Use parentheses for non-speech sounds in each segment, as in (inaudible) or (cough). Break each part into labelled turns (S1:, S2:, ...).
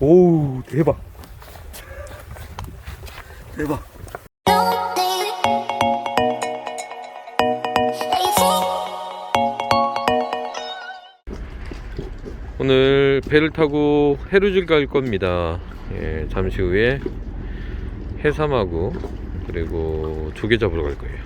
S1: 오 대박. 대박. 오늘 배를 타고 해루질 갈 겁니다. 예, 잠시 후에 해삼하고 그리고 조개 잡으러 갈 거예요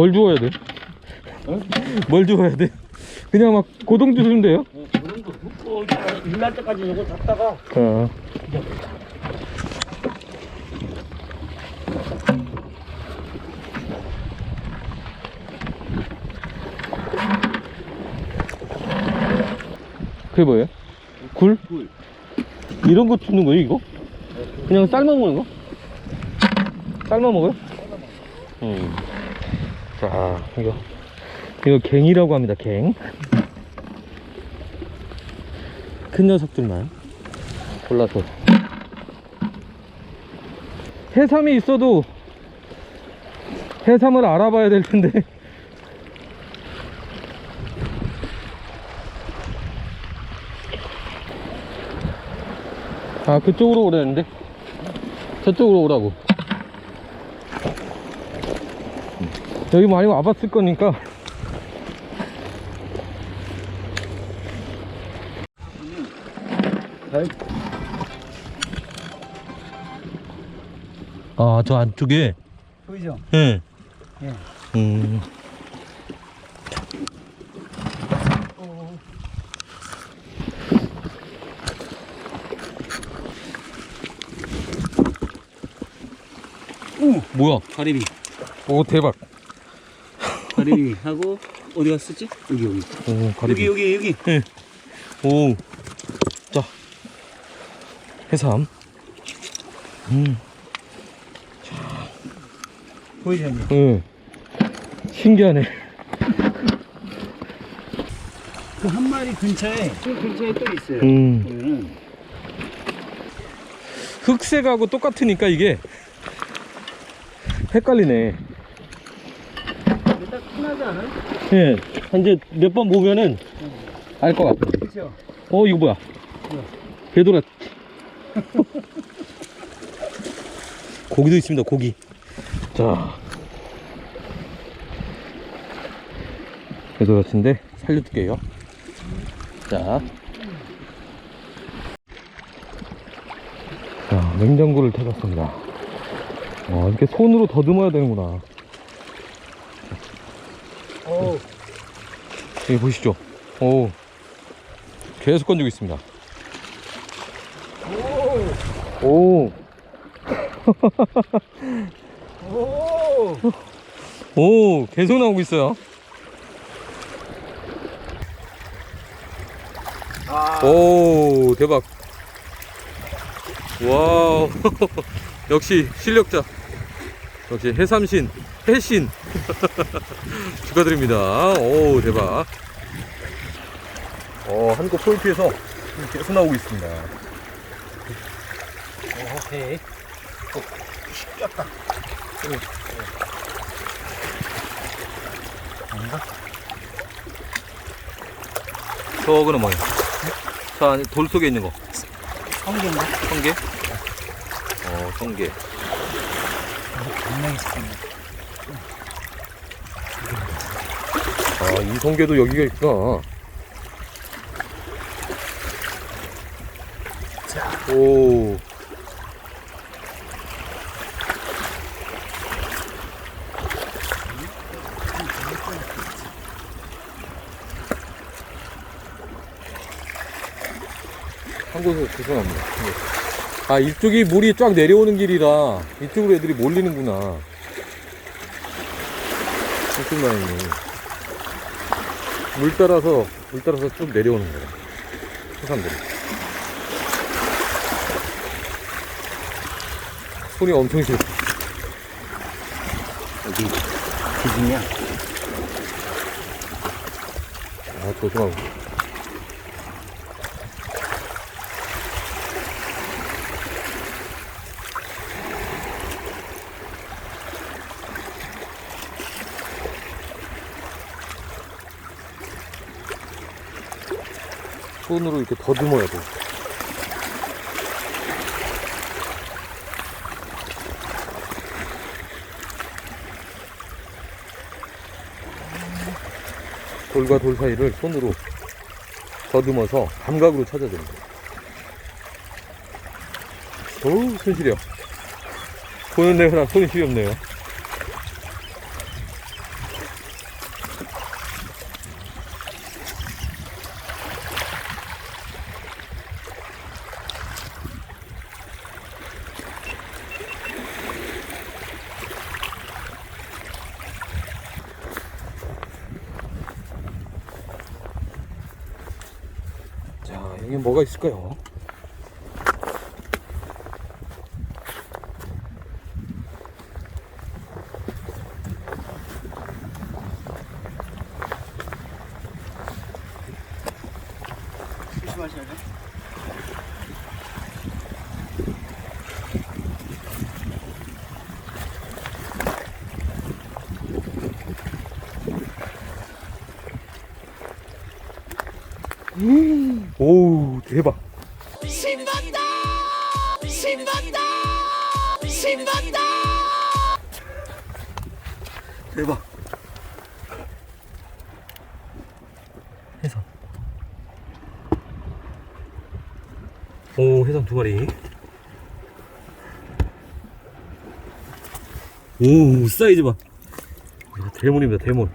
S1: 뭘 주워야 돼? 뭘 주워야 돼? 그냥 막 고동 주면 돼요?
S2: 어, 일날 때까지 이거 잡다가
S1: 어. 그게 뭐예요? 굴?
S2: 굴.
S1: 이런 거 주는 거예요, 이거? 그냥 삶아 먹는 거? 삶아 먹어요? 음. 자, 이거. 이거 갱이라고 합니다, 갱. 큰 녀석들만 골라서. 해삼이 있어도 해삼을 알아봐야 될 텐데. (laughs) 아, 그쪽으로 오라는데? 저쪽으로 오라고. 여기 많이 와봤을 거니까. 아, 저 안쪽에?
S2: 보이죠?
S1: 예.
S2: 예.
S1: 음.
S2: 오,
S1: 뭐야?
S2: 가리비.
S1: 오, 대박.
S2: 가리비 하고 어디 갔었지? 여기 여기.
S1: 오, 가리비.
S2: 여기 여기 여기.
S1: 오. 자. 해삼. 음.
S2: 보이죠? 형님?
S1: 응. 신기하네.
S2: 그 한 마리 근처에 그 근처에 또 있어요.
S1: 음.
S2: 보면은
S1: 흑색하고 똑같으니까 이게 헷갈리네.
S2: 이게 딱 흔하지 않아요?
S1: 예. 이제 몇 번 보면은 알 것 같아.
S2: 그렇죠.
S1: 어, 이거 뭐야? 배도라. (laughs) 고기도 있습니다, 고기. 자. 배도라치인데 살려줄게요. 자. 자, 냉장고를 태웠습니다. 와, 이렇게 손으로 더듬어야 되는구나.
S2: 오,
S1: 여기 보시죠. 오. 계속 건지고 있습니다. 오.
S2: 오,
S1: 오, 계속 나오고 있어요.
S2: 아,
S1: 오, 대박. 와우. (laughs) 역시 실력자. 역시 해삼신, 해신. (laughs) 축하드립니다. 오, 대박. 어, 한국 포인트에서 계속 나오고 있습니다.
S2: 오케이.
S1: 저거는 뭐예요? 저 안에 돌 속에 있는 거.
S2: 성게인가?
S1: 성게? 어, 성게.
S2: 분명히 있습니
S1: 아, 이 성게도 여기가 있구나. 오. 한 곳에 죄송합니다. 아, 이쪽이 물이 쫙 내려오는 길이라 이쪽으로 애들이 몰리는구나. 이쪽 라인이. 물 따라서 물 따라서 쭉 내려오는 거야 해삼들이. 손이 엄청 싫어
S2: 여기 기준이야.
S1: 아 조심하고 손으로 이렇게 더듬어야 돼. 돌과 돌 사이를 손으로 더듬어서 감각으로 찾아야 됩니다. 어우, 손 시려. 보는 내가 손이 시렵네요. 자, 여기 뭐가 있을까요?
S2: 조심하셔야 돼.
S1: 오우, 대박.
S3: 신난다! 신난다! 신난다!
S1: 대박. 해삼. 오, 해삼 두 마리. 오, 사이즈 봐. 대문입니다, 대문.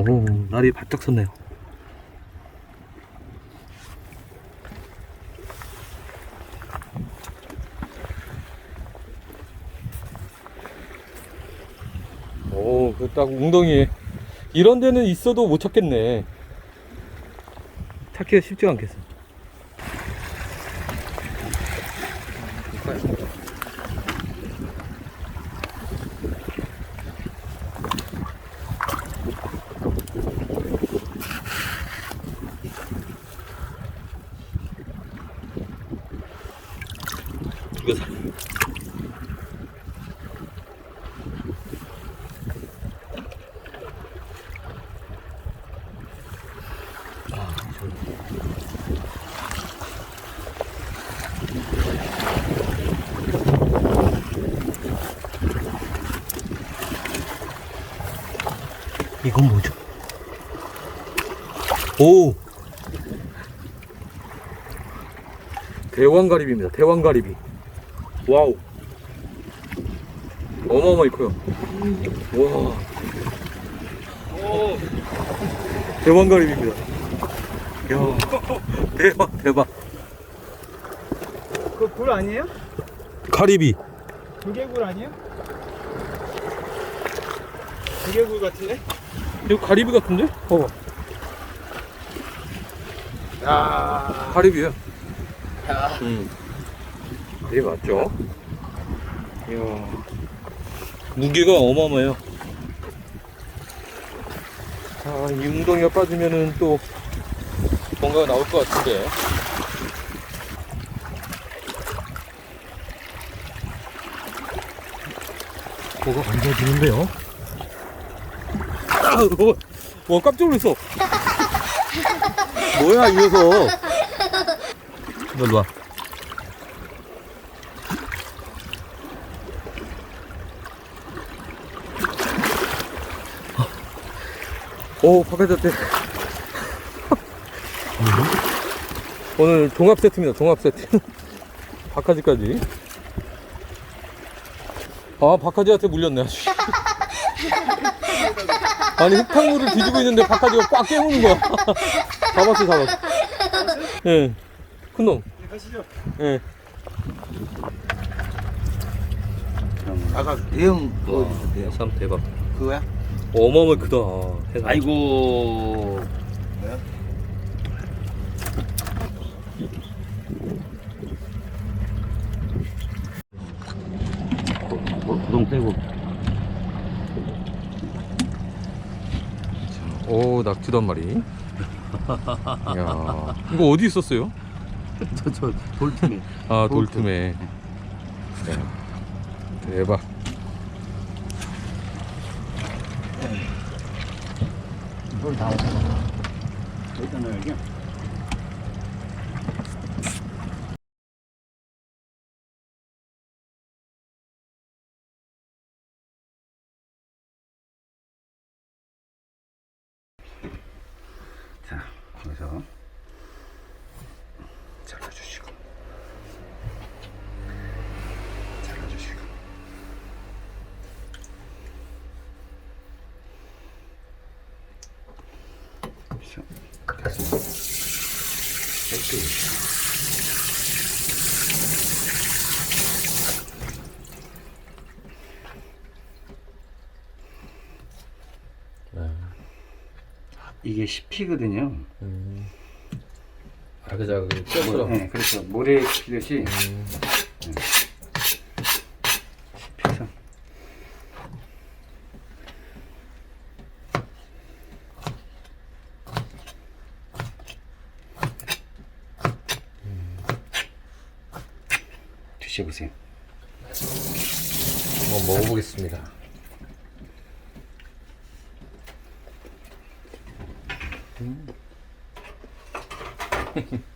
S1: 오, 날이 바짝 섰네요. 오, 그딱 웅덩이에. 이런 데는 있어도 못 찾겠네. 찾기가 쉽지가 않겠어. 이거 사. 이건 뭐죠? 오! 대왕가리비입니다. 대왕가리비. 와우. 어마어마히 커요. 와. 대왕가리비입니다. 야 대박, 대박.
S2: 그굴 아니에요?
S1: 가리비.
S2: 조개굴 아니에요? 조개굴 같은데?
S1: 이거 가리비 같은데? 봐봐.
S2: 야.
S1: 가리비야. 음. 이게 맞죠? 이야. 무게가 어마어마해요. 자, 이 웅덩이가 빠지면은 또 뭔가가 나올 것 같은데. 뭐가 만져지는데요? 아, 어, 와, 깜짝 놀랐어. 뭐야, 이 녀석. 너 일로 와. 오, 바깥에 오늘 종합 세트입니다. 종합 세트. (laughs) 바카지까지. 아, 바카지한테 물렸네. (laughs) 아니, 흙탕물을 뒤지고 있는데 바카지가 꽉 깨무는 거야. (laughs) 잡았어, 잡았어. 예. 큰 놈.
S2: 가시죠.
S1: 예.
S4: 아까 대형 그거 있었대요.
S1: 참 대박.
S4: 그거야?
S1: 어마어마 크다. 해삼.
S4: 아이고. 뭐야?
S2: 구동 떼고.
S1: 오 낙지도 한 마리. (laughs) 야 이거 어디 있었어요?
S2: 저, 저, 돌틈에.
S1: 아 돌틈에. 야, 대박.
S2: 이걸 다 없어. 여기다 넣어야죠. 그래서 이렇게 이게 씹히거든요.
S1: 아 그자 그
S2: 네, 그렇죠. 모래 씹히듯이. 네. 드셔보세요.
S1: 한번 먹어보겠습니다. (laughs)